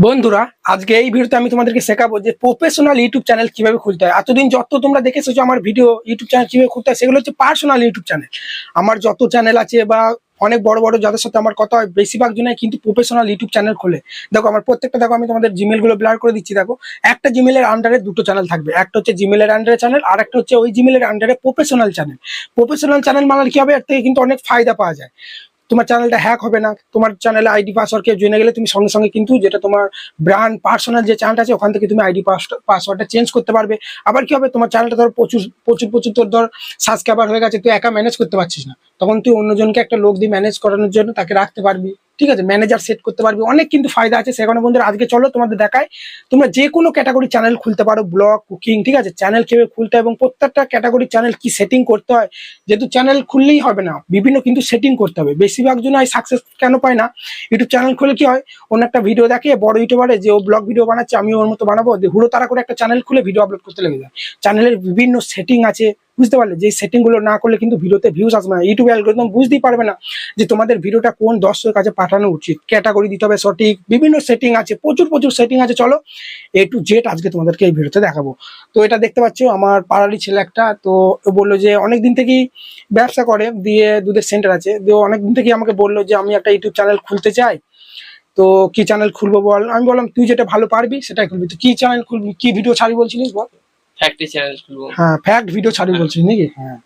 বন্ধুরা, আজকে এই ভিডিওতে আমি তোমাদেরকে শেখাবো যে প্রফেশনাল ইউটিউব চ্যানেল কীভাবে খুলতে হয়। এতদিন যত তোমরা দেখেছ আমার ভিডিও ইউটিউব চ্যানেল কীভাবে খুলতে হয়, সেগুলো হচ্ছে পার্সোনাল ইউটিউব চ্যানেল। আমার যত চ্যানেল আছে বা অনেক বড় বড় যাদের সাথে আমার কথা হয়, বেশিরভাগ জনের কিন্তু প্রফেশনাল ইউটিউব চ্যানেল খোলে। দেখো, আমার প্রত্যেকটা, দেখো, আমি তোমাদের জিমেলগুলো ব্লার করে দিচ্ছি, দেখো। একটা জিমেলের আন্ডারে দুটো চ্যানেল থাকবে। একটা হচ্ছে জিমেলের আন্ডারে চ্যানেল আর একটা হচ্ছে ওই জিমেলের আন্ডারে প্রফেশনাল চ্যানেল প্রফেশনাল চ্যানেল মানে কি হবে? এর থেকে কিন্তু অনেক ফায়দা পাওয়া যায়। তোমার চ্যানেলটা হ্যাক হবে না। তোমার চ্যানেলে আইডি পাসওয়ার্ড কেউ জেনে গেলে তুমি সঙ্গে সঙ্গে কিন্তু যেটা তোমার ব্র্যান্ড পার্সোনাল যে চ্যানেলটা আছে, ওখান থেকে তুমি আইডি পাসওয়ার্ডটা চেঞ্জ করতে পারবে। আবার কি হবে? তোমার চ্যানেলটা ধর প্রচুর প্রচুর প্রচুর তোর ধর সাবস্ক্রাইবার হয়ে গেছে, তুই একা ম্যানেজ করতে পারছিস না। তখন তুই অন্যজনকে একটা লোক দিয়ে ম্যানেজ করানোর জন্য তাকে রাখতে পারবি। ঠিক আছে ম্যানেজার সেট করতে পারবে। অনেক কিন্তু ফায়দা আছে। সেখানে বন্ধুরা, আজকে চলো তোমাদের দেখায় তোমরা যে কোনো ক্যাটাগরি চ্যানেল খুলতে পারো ব্লগ কুকিং ঠিক আছে? চ্যানেল কীভাবে খুলতে হয় এবং প্রত্যেকটা ক্যাটাগরি চ্যানেল কি সেটিং করতে হয়? যেহেতু চ্যানেল খুললেই হবে না, বিভিন্ন কিন্তু সেটিং করতে হবে। বেশিরভাগ জন সাকসেস কেন পায় না? ইউটিউব চ্যানেল খুলে কি হয়? অন্য একটা ভিডিও দেখে, বড় ইউটিউবারে যে ও ব্লগ ভিডিও বানাচ্ছে, আমি ওর মতো বানাবো। হুড়ো তারা করে একটা চ্যানেল খুলে ভিডিও আপলোড করতে লেগে যায়। চ্যানেলের বিভিন্ন সেটিং আছে। বুঝতে পারলে যে সেটিংগুলো না করলে কিন্তু ভিডিওতে ভিউজ আসবে না। ইউটিউব অ্যালগোরিদম বুঝতেই পারবে না যে তোমাদের ভিডিওটা কোন দর্শকের কাছে পাঠানো উচিত। ক্যাটাগরি দিতে হবে সঠিক, বিভিন্ন সেটিং আছে, প্রচুর প্রচুর সেটিং আছে। চলো এ টু জেড আজকে তোমাদেরকে এই ভিডিওতে দেখাবো। তো এটা দেখতে পাচ্ছ, আমার পাড়ারই ছেলে একটা, তো বলল যে অনেক দিন থেকেই ব্যবসা করে, দিয়ে দুধের সেন্টার আছে। দিয়ে অনেক দিন থেকেই আমাকে বলল যে আমি একটা ইউটিউব চ্যানেল খুলতে চাই। তো কি চ্যানেল খুলবো বল? আমি বললাম, তুই যেটা ভালো পারবি, সেটাই খুলবি। তো কি চ্যানেল খুলবি? কি ভিডিও ছাড়ি বলছিলিস বল? ফ্যাক্টরি চ্যানেল খুলবো হ্যাঁ ফ্যাক্ট ভিডিও ছাড়ি বলছিস নাকি? হ্যাঁ।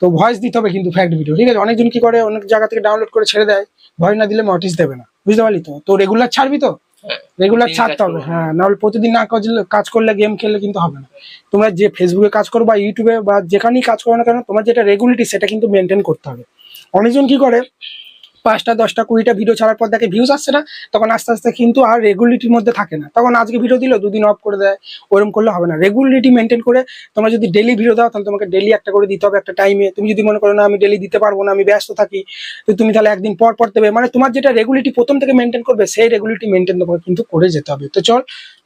তো ভয়েস দিতে হবে কিন্তু ফ্যাক্ট ভিডিও ঠিক আছে? অনেকজন কি করে অনেক জায়গা থেকে ডাউনলোড করে ছেড়ে দেয়। ভয়েস না দিলে নোটিস দেবে না বুঝতে পারলি তো? তো রেগুলার ছাড়বি তো? হ্যাঁ, রেগুলার ছাড়তে হবে। হ্যাঁ নাহলে প্রতিদিন না কাজ কাজ করলে গেম খেললে কিন্তু হবে না। তোমরা যে ফেসবুকে কাজ করো বা ইউটিউবে বা যেখানেই কাজ করো না কেন তোমার যেটা রেগুলিটি সেটা কিন্তু মেনটেন করতে হবে। অনেকজন কি করে পাঁচটা, দশটা, কুড়িটা ভিডিও ছাড়ার পর দেখে ভিউজ আসছে না, তখন আস্তে আস্তে কিন্তু আর রেগুলিটির মধ্যে থাকে না। তখন আজকে ভিডিও দিল, দুদিন অফ করে দেয় ওরকম করলে হবে না। রেগুলিটি মেনটেন করে তোমরা যদি ডেলি ভিডিও দাও, তাহলে তোমাকে ডেলি একটা করে দিতে হবে একটা টাইমে তুমি যদি মনে করো না, আমি ডেলি দিতে পারব না, আমি ব্যস্ত থাকি, তো তুমি তাহলে একদিন পর পর দেবে। মানে তোমার যেটা রেগুলিটি প্রথম থেকে মেনটেন করবে, সেই রেগুলিটি মেনটেন তোমাকে কিন্তু করে যেতে হবে। তো চল,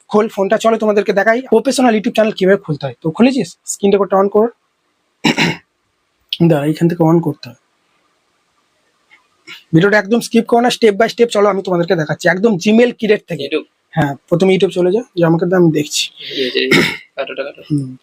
খোল ফোনটা, চলো তোমাদেরকে দেখাই প্রফেশনাল ইউটিউব চ্যানেল কীভাবে খুলতে হয়। তো খুলেছিস? স্ক্রিনটা অন কর। দাঁড়া এখান থেকে অন করতে হয়। ভিডিওটা একদম স্কিপ করো না স্টেপ বাই স্টেপ চলো আমি তোমাদেরকে দেখাচ্ছি। একদম জিমেল কিরেট থেকে। হ্যাঁ প্রথমে ইউটিউব চলে যা যে আমাকে আমি দেখছি। হুম।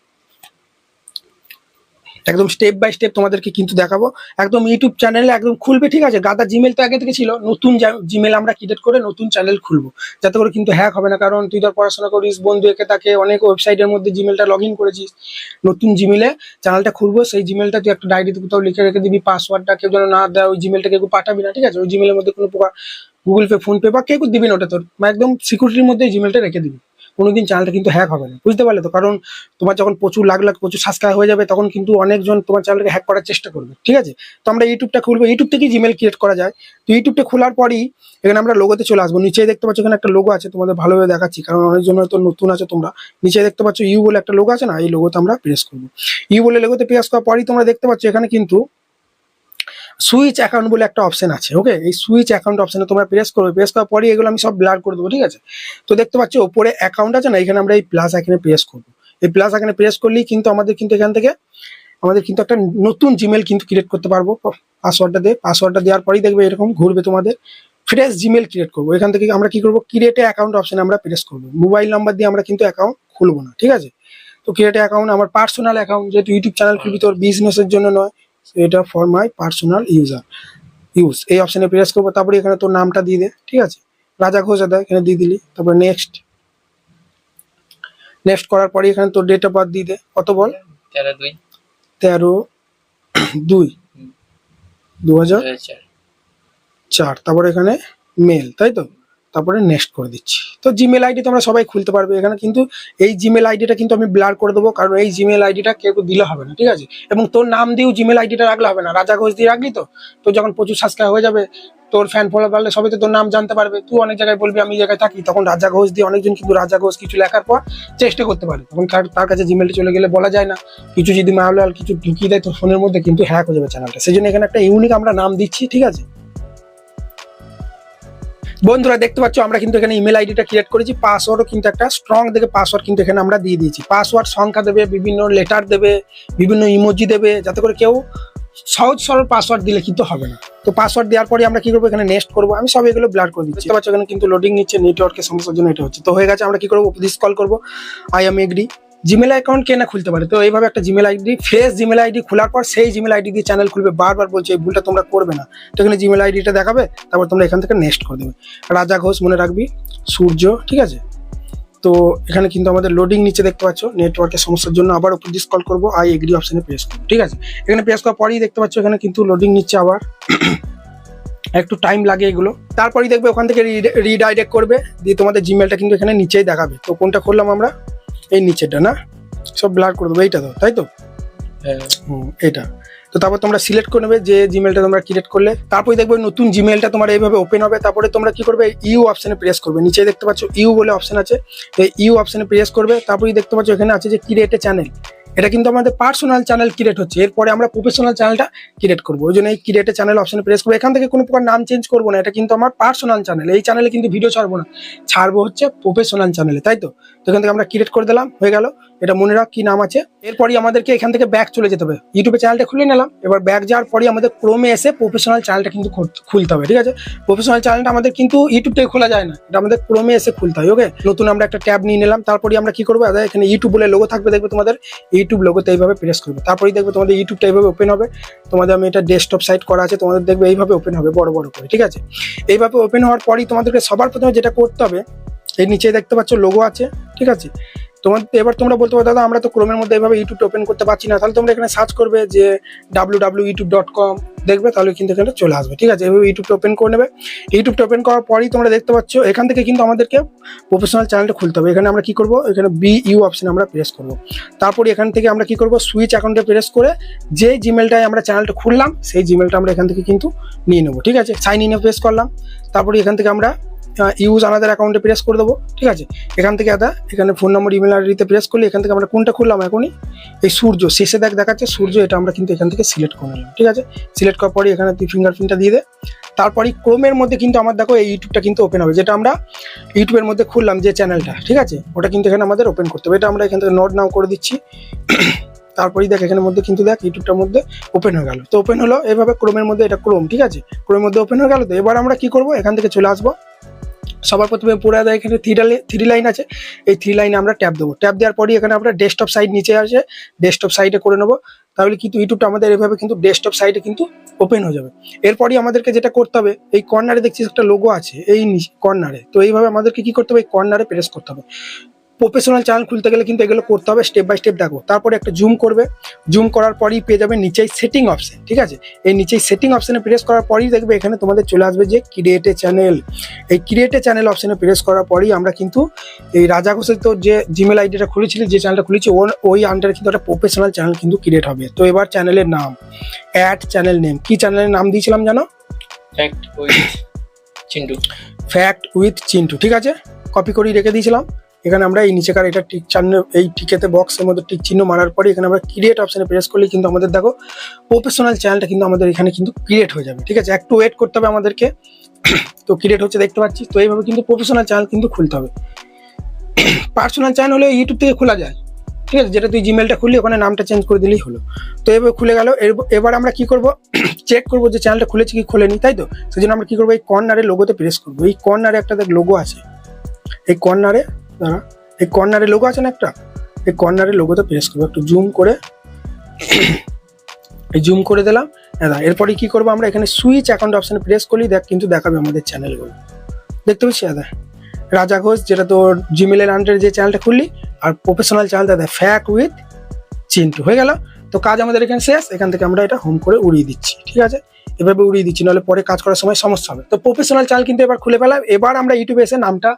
একদম স্টেপ বাই স্টেপ তোমাদেরকে কিন্তু দেখাবো। একদম ইউটিউব চ্যানেলে একদম খুলবে, ঠিক আছে? গাদা জিমেল তো আগে থেকে ছিল, নতুন জিমেল আমরা ক্রিয়েট করে নতুন চ্যানেল খুলবো। যাতে করে কিন্তু হ্যাক হবে না, কারণ তুই ধর পড়াশোনা করিস, বন্ধু একে তাকে অনেক ওয়েবসাইটের মধ্যে জিমেলটা লগ ইন করেছিস, নতুন জিমেলে চ্যানেলটা খুলবো, সেই জিমেলটা তুই একটা ডায়েরিতে কোথাও লিখে রেখে দিবি পাসওয়ার্ডটা কেউ যেন না দেয়, ওই জিমেলটাকে কেউ পাঠাবি না, ঠিক আছে? ওই জিমেলের মধ্যে কোনো প্রকার গুগল পে ফোন পে বা কেউ দিবি না ওটা তোর মানে একদম সিকিউরিটির মধ্যে জিমেলটা রেখে দিবি। কোনোদিন চ্যানেলটা কিন্তু হ্যাক হবে না। বুঝতে পারলে তো? কারণ তোমার যখন প্রচুর লাখ লাখ প্রচুর সাবস্ক্রাইব হয়ে যাবে, তখন কিন্তু অনেকজন তোমার চ্যানেলকে হ্যাক করার চেষ্টা করবে, ঠিক আছে? তো আমরা ইউটিউবটা খুলবো। ইউটিউব থেকেই জিমেল ক্রিয়েট করা যায়। তো ইউটিউবটা খোলার পরই এখানে আমরা লোগোতে চলে আসব। নিচে দেখতে পাচ্ছ এখানে একটা লোগো আছে, তোমাদের ভালোভাবে দেখাচ্ছি। কারণ অনেকজন হয়তো নতুন আছে তোমরা। নিচে দেখতে পাচ্ছ ইউ বলে একটা লোগো আছে না? এই লোগোতে আমরা প্রেস করব। ইউ বলে লোগোতে প্রেস করার পরই তোমরা দেখতে পাচ্ছ এখানে কিন্তু সুইচ অ্যাকাউন্ট বলে একটা অপশন আছে ওকে এই সুইচ অ্যাকাউন্ট অপশনে তোমরা প্রেস করবে প্রেস করার পরে এগুলো আমি সব ব্লার করে দেবো, ঠিক আছে? তো দেখতে পাচ্ছ, ওপরে অ্যাকাউন্ট আছে না, এখানে আমরা এই প্লাস এখানে প্রেস করব। এই প্লাস এখানে প্রেস করলেই কিন্তু আমাদের কিন্তু এখান থেকে, আমাদের কিন্তু একটা নতুন জিমেল কিন্তু ক্রিয়েট করতে পারব। পাসওয়ার্ডটা দিয়ে পাসওয়ার্ডটা দেওয়ার পরেই দেখবে এরকম ঘুরবে তোমাদের। ফ্রেশ জিমেল ক্রিয়েট করব। এখান থেকে আমরা কি করব? ক্রিয়েটে অ্যাকাউন্ট অপশনে আমরা প্রেস করব। মোবাইল নাম্বার দিয়ে আমরা কিন্তু অ্যাকাউন্ট খুলবো না, ঠিক আছে? তো ক্রিয়েটে অ্যাকাউন্ট আমার পার্সোনাল অ্যাকাউন্ট যেহেতু ইউটিউব চ্যানেল খুলবি, তোর বিজনেসের জন্য নয় এটা for my personal user use এই অপশানে প্রেস করব তারপরে এখানে তোর নামটা দিয়ে দে ঠিক আছে? রাজা ঘোষ দাদা এখানে দিয়ে দিলি তারপরে নেক্সট নেক্সট করার পরে এখানে তোর ডেট অফ বার্থ দিয়ে দে কত বল? তেরো দুই। তেরো দুই। দু হাজার চার। তারপরে এখানে মেল তাই তো? তারপরে নেক্সট করে দিচ্ছি। তো জিমেল আইডি তোমরা সবাই খুলতে পারবে এখানে, কিন্তু এই জিমেল আইডিটা কিন্তু আমি ব্লার করে দেবো, কারণ এই জিমেল আইডিটা কেউ দিলে হবে না, ঠিক আছে? এবং তোর নাম দিয়েও জিমেল আইডিটা রাখলে হবে না, রাজা ঘোষ দিয়ে রাখলি তো? তো যখন প্রচুর সাবস্ক্রাইব হয়ে যাবে, তোর ফ্যান ফলো বাড়লে সবাই তো তোর নাম জানতে পারবে, তুই অনেক জায়গায় বলবি, আমি জায়গায় থাকি, তখন রাজা ঘোষ দিয়ে অনেকজন কিন্তু রাজা ঘোষ কিছু লেখার পর চেষ্টা করতে পারে। তখন তার তার কাছে জিমেলটা চলে গেলে বলা যায় না, কিছু যদি মাহলাল কিছু ঢুকিয়ে দেয় তোর ফোনের মধ্যে, কিন্তু হ্যাক হয়ে যাবে চ্যানেলটা সেই জন্য এখানে একটা ইউনিক আমরা নাম দিচ্ছি, ঠিক আছে? বন্ধুরা দেখতে পাচ্ছ, আমরা কিন্তু এখানে ইমেল আইডিটা ক্রিয়েট করেছি পাসওয়ার্ডও কিন্তু একটা স্ট্রং দেখে পাসওয়ার্ড কিন্তু এখানে আমরা দিয়ে দিয়েছি। পাসওয়ার্ড সংখ্যা দেবে, বিভিন্ন লেটার দেবে, বিভিন্ন ইমোজি দেবে, যাতে করে কেউ সহজ সরল পাসওয়ার্ড দিলে কিন্তু হবে না। তো পাসওয়ার্ড দেওয়ার পরে আমরা কি করব, এখানে নেক্সট করব, আমি সব এগুলো ব্লার করে দিচ্ছি। পাচ্ছ, এখানে কিন্তু লোডিং নিচ্ছে নেটওয়ার্কের সমস্যার জন্য এটা হচ্ছে। তো হয়ে গেছে, আমরা কি করব দিস কল করব। I am agree Gmail account কে না খুলতে পারে? তো এইভাবে একটা জিমেল আইডি ফেস জিমেল আইডি খোলার পর সেই জিমেল আইডি দিয়ে চ্যানেল খুলবে, বারবার বলছে, এই ভুলটা তোমরা করবে না। তো এখানে জিমেল আইডিটা দেখাবে, তারপর তোমরা এখান থেকে নেক্সট করে দেবে। রাজা ঘোষ মনে রাখবি, সূর্য, ঠিক আছে? তো এখানে কিন্তু আমাদের লোডিং নিচে দেখতে পাচ্ছ নেটওয়ার্কের সমস্যার জন্য আবার উপর দিস কল করব আই এগ্রি অপশানে প্রেস করব, ঠিক আছে? এখানে প্রেস করার পরেই দেখতে পাচ্ছ, এখানে কিন্তু লোডিং নিচ্ছে আবার। একটু টাইম লাগে এগুলো। তারপরেই দেখবে ওখান থেকে রিডাইরেক্ট করবে, দিয়ে তোমাদের জিমেলটা কিন্তু এখানে নিচেই দেখাবে। তো কোনটা করলাম আমরা? এই নিচেরটা না? সব ব্লার করে দেবো এইটা তো তাই তো? হ্যাঁ। হুম এটা তো তারপর তোমরা সিলেক্ট করে নেবে যে জিমেলটা তোমরা ক্রিয়েট করলে। তারপরে দেখবে নতুন জিমেলটা তোমার এইভাবে ওপেন হবে। তারপরে তোমরা কি করবে? ইউ অপশানে প্রেস করবে। নিচে দেখতে পাচ্ছ ইউ বলে অপশান আছে। তো ইউ অপশানে প্রেস করবে। তারপরে দেখতে পাচ্ছ এখানে আছে যে ক্রিয়েটে এ চ্যানেল এটা কিন্তু আমাদের পার্সোনাল চ্যানেল ক্রিয়েট হচ্ছে। এরপরে আমরা প্রফেশনাল চ্যানেলটা ক্রিয়েট করব। ওই জন্য এই ক্রিয়েটে চ্যানেল অপশনে প্রেস করব। এখান থেকে কোনো প্রকার নাম চেঞ্জ করব না। এটা কিন্তু আমার পার্সোনাল চ্যানেল এই চ্যানেলে কিন্তু ভিডিও ছাড়বো না। ছাড়বো হচ্ছে প্রফেশনাল চ্যানেলে তাই তো? তো এখান থেকে আমরা ক্রিয়েট করে দিলাম, হয়ে গেল। এটা মনে রাখ কি নাম আছে। এরপরই আমাদেরকে এখান থেকে ব্যাগ চলে যেতে হবে। ইউটিউবে চ্যানেলটা খুলে নিলাম। এবার ব্যাগ যাওয়ার পরই আমাদের ক্রমে এসে প্রফেশনাল চ্যানেলটা কিন্তু খুলতে হবে, ঠিক আছে? প্রফেশনাল চ্যানেলটা আমাদের কিন্তু ইউটিউব থেকে খোলা যায় না। এটা আমাদের ক্রমে এসে খুলতে হয় ওকে নতুন আমরা একটা ট্যাব নিয়ে নিলাম। তারপরে আমরা কি করব? এখানে ইউটিউব বলে লোগো থাকবে, দেখবে তোমাদের ইউটিউব লোগোতে এইভাবে প্রেস করবে। তারপরেই দেখবে তোমাদের ইউটিউবটা এইভাবে ওপেন হবে। তোমাদের আমি এটা ডেস্কটপ সাইট করা আছে, তোমাদের দেখবে এইভাবে ওপেন হবে, বড় বড় করে, ঠিক আছে? এইভাবে ওপেন হওয়ার পরই তোমাদেরকে সবার প্রথমে যেটা করতে হবে এই নিচে দেখতে পাচ্ছ লোগো আছে, ঠিক আছে? তোমার এবার তোমরা বলতে পারো, দাদা, আমরা তো ক্রোমের মধ্যে এভাবে ইউটিউবটা ওপেন করতে পারছি না। তাহলে তোমরা এখানে সার্চ করবে যে W W YouTube dot com দেখবে, তাহলে কিন্তু এখানে চলে আসবে। ঠিক আছে? এভাবে ইউটিউবটা ওপেন করে নেবে। ইউটিউবটা ওপেন করার পরই তোমরা দেখতে পাচ্ছ, এখান থেকে কিন্তু আমাদেরকে প্রফেশনাল চ্যানেলটা খুলতে হবে। এখানে আমরা কি করব? এখানে বি ইউ অপশন আমরা প্রেস করব। তারপরে এখান থেকে আমরা কি করব? সুইচ অ্যাকাউন্টে প্রেস করে যে জিমেলটায় আমরা চ্যানেলটা খুললাম, সেই জিমেলটা আমরা এখান থেকে কিন্তু নিয়ে নেব। ঠিক আছে? সাইন ইনে প্রেস করলাম। তারপরে এখান থেকে আমরা ইউজ আনাদার অ্যাকাউন্টে প্রেস করে দেবো, ঠিক আছে? এখান থেকে আদা, এখানে ফোন নম্বর ইমেল আইডিতে প্রেস করলে এখান থেকে আমরা কোনটা খুললাম এখনই? এই সূর্য, শেষে দেখ দেখাচ্ছে সূর্য, এটা আমরা কিন্তু এখান থেকে সিলেক্ট করে নিলাম, ঠিক আছে? সিলেক্ট করার পরে এখানে তুই ফিঙ্গারপ্রিন্টটা দিয়ে দে। তারপরই ক্রোমের মধ্যে কিন্তু আমার দেখো এই ইউটিউবটা কিন্তু ওপেন হবে, যেটা আমরা ইউটিউবের মধ্যে খুললাম যে চ্যানেলটা ঠিক আছে? ওটা কিন্তু এখানে আমাদের ওপেন করতে হবে, এটা আমরা এখান থেকে নোট নাও করে দিচ্ছি। তারপরেই দেখ এখানের মধ্যে কিন্তু দেখ ইউটিউবটার মধ্যে ওপেন হয়ে গেল। তো ওপেন হলো, এভাবে ক্রোমের মধ্যে এটা ক্রোম ঠিক আছে? ক্রোমের মধ্যে ওপেন হয়ে গেল, তো এবার আমরা কি করব? এখান থেকে চলে আসব। সবার প্রথমে পুরো দেয় এখানে থ্রি থ্রি লাইন আছে। এই থ্রি লাইনে আমরা ট্যাপ দেবো। ট্যাপ দেওয়ার পরই এখানে আমরা ডেস্কটপ সাইড নিচে আসে ডেস্কটপ সাইডে করে নেব। তাহলে কিন্তু ইউটিউবটা আমাদের এভাবে কিন্তু ডেস্কটপ সাইডে কিন্তু ওপেন হয়ে যাবে। এরপরই আমাদেরকে যেটা করতে হবে, এই কর্নারে দেখছিস একটা লোগো আছে, এই কর্নারে তো এইভাবে আমাদেরকে কি করতে হবে? এই কর্নারে প্রেস করতে হবে। প্রফেশনাল চ্যানেল খুলতে গেলে কিন্তু এগুলো করতে হবে স্টেপ বাই স্টেপ দেখো। তারপরে একটা জুম করবে। জুম করার পরই পেয়ে যাবে নিচেই সেটিং অপশন ঠিক আছে? এই নিচেই সেটিং অপশনে প্রেস করার পরই দেখবে এখানে তোমাদের চলে আসবে যে ক্রিয়েটে চ্যানেল এই ক্রিয়েটে চ্যানেল অপশনে প্রেস করার পরই আমরা কিন্তু এই রাজা ঘোষের তো যে জিমেল আইডিটা খুলেছিলি যে চ্যানেলটা খুলেছি ওর ওই আন্ডারে কিন্তু একটা প্রফেশনাল চ্যানেল কিন্তু ক্রিয়েট হবে। তো এবার চ্যানেলের নাম অ্যাড চ্যানেল নেম কি চ্যানেলের নাম দিয়েছিলাম জানো? Fact with Chintu fact with Chintu ঠিক আছে? কপি করেই রেখে দিয়েছিলাম। এখানে আমরা এই নিচেকার এটা টিক চান্ন, এই টিকেতে বক্সের মধ্যে টিক চিহ্ন মারার পরে এখানে আমরা ক্রিয়েট অপশানে প্রেস করলে কিন্তু আমাদের দেখো প্রফেশনাল চ্যানেলটা কিন্তু আমাদের এখানে কিন্তু ক্রিয়েট হয়ে যাবে, ঠিক আছে? একটু ওয়েট করতে হবে আমাদেরকে। তো ক্রিয়েট হচ্ছে দেখতে পাচ্ছি, তো এইভাবে কিন্তু প্রফেশনাল চ্যানেল কিন্তু খুলতে হবে। পার্সোনাল চ্যানেল হলে ইউটিউব থেকে খোলা যায়, ঠিক আছে? যেটা তুই জিমেলটা খুললি, ওখানে নামটা চেঞ্জ করে দিলেই হলো। তো এবার খুলে গেল এবার আমরা কি করব? চেক করব যে চ্যানেলটা খুলেছি কি খুলেনি, তাই তো? সেই জন্য আমরা কি করব? এই কর্নারে লোগোতে প্রেস করব। এই কর্নারে একটা দেখ লোগো আছে। এই কর্নারে দাঁড়া এই কর্নারে লোগো আছে না একটা? এই কর্নারে লোগোতে প্রেস করব। একটু জুম করে। এই জুম করে দিলাম। দাদা এরপরে কি করব আমরা? এখানে সুইচ অ্যাকাউন্ট অপশানে প্রেস করলেই দেখ কিন্তু দেখাবে আমাদের চ্যানেলগুলো দেখতে পাচ্ছি দাদা রাজা ঘোষ, যেটা তোর জিমেলের আন্ডারে যে চ্যানেলটা খুললি, আর প্রফেশনাল চ্যানেল দাদা ফ্যাক উইথ চিন্টু হয়ে গেল। তো কাজ আমাদের এখানে শেষ। এখান থেকে আমরা এটা হোম করে উড়িয়ে দিচ্ছি। ঠিক আছে? এভাবে উড়িয়ে দিচ্ছি, নাহলে পরে কাজ করার সময় সমস্যা হবে। তো প্রফেশনাল চ্যানেল কিন্তু এবার খুলে ফেলাম এবার আমরা ইউটিউবে এসে নামটা,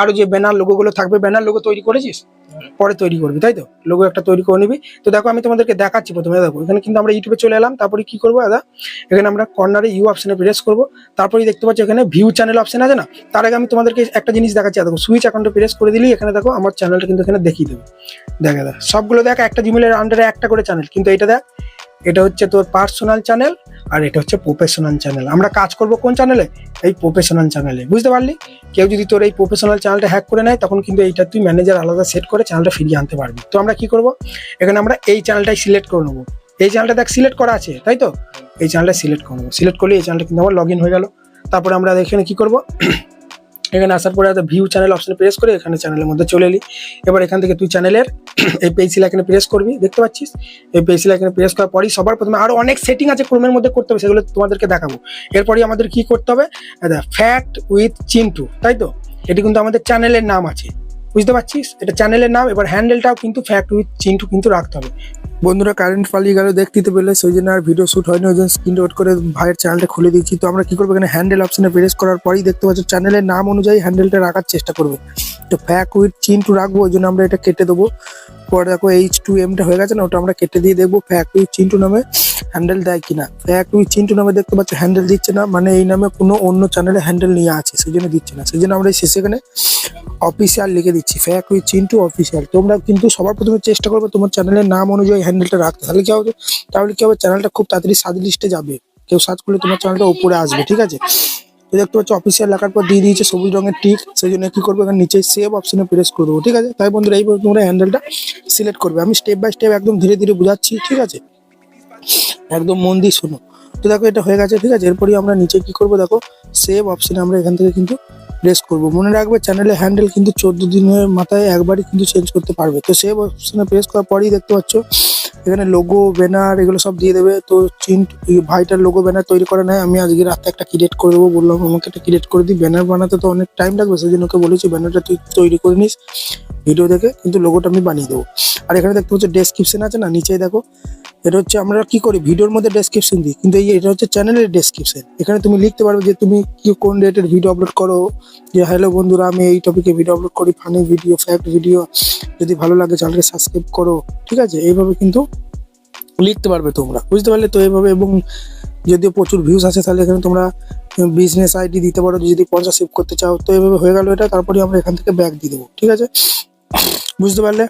আরও যে ব্যানার লোগোগুলো থাকবে ব্যানার লোগো তৈরি করেছিস? পরে তৈরি করবি, তাই তো? লোগো একটা তৈরি করে নিবি। তো দেখো আমি তোমাদেরকে দেখাচ্ছি প্রথমে, দেখো, এখানে কিন্তু আমরা ইউটিউবে চলে এলাম। তারপরে কি করব, দাদা? এখানে আমরা কর্নারে ইউ অপশনে প্রেস করব। তারপরেই দেখতে পাচ্ছি এখানে ভিউ চ্যানেল অপশন আছে না? তার আগে আমি তোমাদেরকে একটা জিনিস দেখাচ্ছি। দেখো সুইচ অ্যাকাউন্টে প্রেস করে দিলি, এখানে দেখো আমার চ্যানেলটা কিন্তু এখানে দেখিয়ে দেবে। দেখা দেখ সবগুলো দেখ, একটা জিমেলের আন্ডারে একটা করে চ্যানেল কিন্তু এটা দেখ এটা হচ্ছে তোর পার্সোনাল চ্যানেল আর এটা হচ্ছে প্রফেশনাল চ্যানেল আমরা কাজ করব কোন চ্যানেলে এই প্রফেশনাল চ্যানেলে বুঝতে পারলি? কেউ যদি তোর এই প্রফেশনাল চ্যানেলটা হ্যাক করে নেয়, তখন কিন্তু এইটা তুই ম্যানেজার আলাদা সেট করে চ্যানেলটা ফিরিয়ে আনতে পারবি। তো আমরা কি করব? এখানে আমরা এই চ্যানেলটাই সিলেক্ট করে নেব। এই চ্যানেলটা দেখ সিলেক্ট করা আছে, তাই তো? এই চ্যানেলটা সিলেক্ট করে করব সিলেক্ট করলে এই চ্যানেলটা কিন্তু আমার লগ ইন হয়ে গেল। তারপরে আমরা এখানে কি করব? এখানে আসার পরে ভিউ চ্যানেল অপশানে প্রেস করে এখানে চ্যানেলের মধ্যে চলে এলি। এবার এখান থেকে তুই চ্যানেলের এই পেন্সিল এখানে প্রেস করবি, দেখতে পাচ্ছিস? এই পেন্সিল এখানে প্রেস করার পরই সবার প্রথমে আরও অনেক সেটিং আছে ক্রোমের মধ্যে করতে হবে, সেগুলো তোমাদেরকে দেখাবো। এরপরই আমাদের কি করতে হবে? ফ্যাট উইথ চিন্টু তাই তো? এটি কিন্তু আমাদের চ্যানেলের নাম আছে। বুঝতে পারছিস? এটা চ্যানেলের নাম, এবার হ্যান্ডেলটাও কিন্তু ফ্যাক্ট উইথ চিন্টু কিন্তু রাখতে হবে। বন্ধুরা কারেন্ট পালিয়ে গেল, দেখতে পেলে, সেই জন্য আর ভিডিও শ্যুট হয়নি, ওই জন্য স্ক্রিন রেকর্ড করে ভাইয়ের চ্যানেলটা খুলে দিয়েছি। তো আমরা কি করব এখানে হ্যান্ডেল অপশনে প্রেস করার পরেই দেখতে পাচ্ছ চ্যানেলের নাম অনুযায়ী হ্যান্ডেলটা রাখার চেষ্টা করবে। তো ফ্যাক উইথ চিন্টু রাখব, ওই জন্য আমরা এটা কেটে দেবো। পরে দেখো এইচ টু এমটা হয়ে গেছে না, ওটা আমরা কেটে দিয়ে দেখব ফ্যাক উইথ চিন্টু নামে হ্যান্ডেল দেয় কিনা। ফ্যাক উইথ চিন্টু নামে দেখতে পাচ্ছ হ্যান্ডেল দিচ্ছে না মানে এই নামে কোনো অন্য চ্যানেলে হ্যান্ডেল নিয়ে আছে সেই জন্য দিচ্ছে না। সেই জন্য আমরা শেষে এখানে অফিসিয়াল লিখে দিচ্ছি ফ্যাক উইথ চিন্টু অফিসিয়াল তোমরা কিন্তু সবার প্রথমে চেষ্টা করবে তোমার চ্যানেলের নাম অনুযায়ী হ্যান্ডেলটা রাখতে। তাহলে কি হবে? তাহলে কি হবে? চ্যানেলটা খুব তাড়াতাড়ি সার্চ লিস্টে যাবে। কেউ সার্চ করলে তোমার চ্যানেলটা উপরে আসবে, ঠিক আছে? দেখতে পাচ্ছ অফিসিয়াল লেখার পর দিয়ে দিয়েছে সবুজ রঙের টিক সেই জন্য কি করব এখানে? নিচে সেভ অপশনে প্রেস করে দেবো ঠিক আছে? তাই বন্ধুরা এইভাবে তোমরা হ্যান্ডেলটা সিলেক্ট করবে। আমি স্টেপ বাই স্টেপ একদম ধীরে ধীরে বোঝাচ্ছি, ঠিক আছে? একদম মন দিয়ে শোনো। তো দেখো, এটা হয়ে গেছে, ঠিক আছে? এরপরই আমরা নিচে কি করব? দেখো সেভ অপশনে আমরা এখান থেকে কিন্তু প্রেস করব। মনে রাখবে চ্যানেলের হ্যান্ডেল কিন্তু চোদ্দ দিনের মাথায় একবারই কিন্তু চেঞ্জ করতে পারবে। তো সেভ অপশনে প্রেস করার পরেই দেখতে পাচ্ছ এখানে লোগো ব্যানার এগুলো সব দিয়ে দেবে। তো চিন্ট ভাইটার লোগো ব্যানার তৈরি করে নেয় আমি আজকে রাতে একটা ক্রিয়েট করে দেবো। বললাম, আমাকে একটা ক্রিয়েট করে দিই। ব্যানার বানাতে তো অনেক টাইম লাগবে। সেই জন্য ওকে বলেছি ব্যানারটা তুই তৈরি করে নিস ভিডিও দেখে। কিন্তু লোগোটা আমি বানিয়ে দেবো। আর এখানে দেখতে হচ্ছে ডেসক্রিপশন আছে না? নিচেই দেখো। এটা হচ্ছে আমরা কি করি? ভিডিওর মধ্যে ডেসক্রিপশন দিই। কিন্তু এই, এটা হচ্ছে চ্যানেলের ডেসক্রিপশন এখানে তুমি লিখতে পারবে যে তুমি কি, কোন রেটের ভিডিও আপলোড করো। যে হ্যালো বন্ধুরা, আমি এই টপিকে ভিডিও আপলোড করি। ফানি ভিডিও ফ্যাক্ট ভিডিও যদি ভালো লাগে চ্যানেলকে সাবস্ক্রাইব করো, ঠিক আছে? এইভাবে কিন্তু লিখতে পারবে তোমরা, বুঝতে পারলে তো এইভাবে এবং যদিও প্রচুর ভিউজ আছে তাহলে এখানে তোমরা বিজনেস আইডি দিতে পারো, যদি পয়সা সেভ করতে চাও, তো এইভাবে হয়ে গেল এটা, তারপরে আমরা এখান থেকে ব্যাক দিয়ে দেবো, ঠিক আছে? বুঝতে পারলে?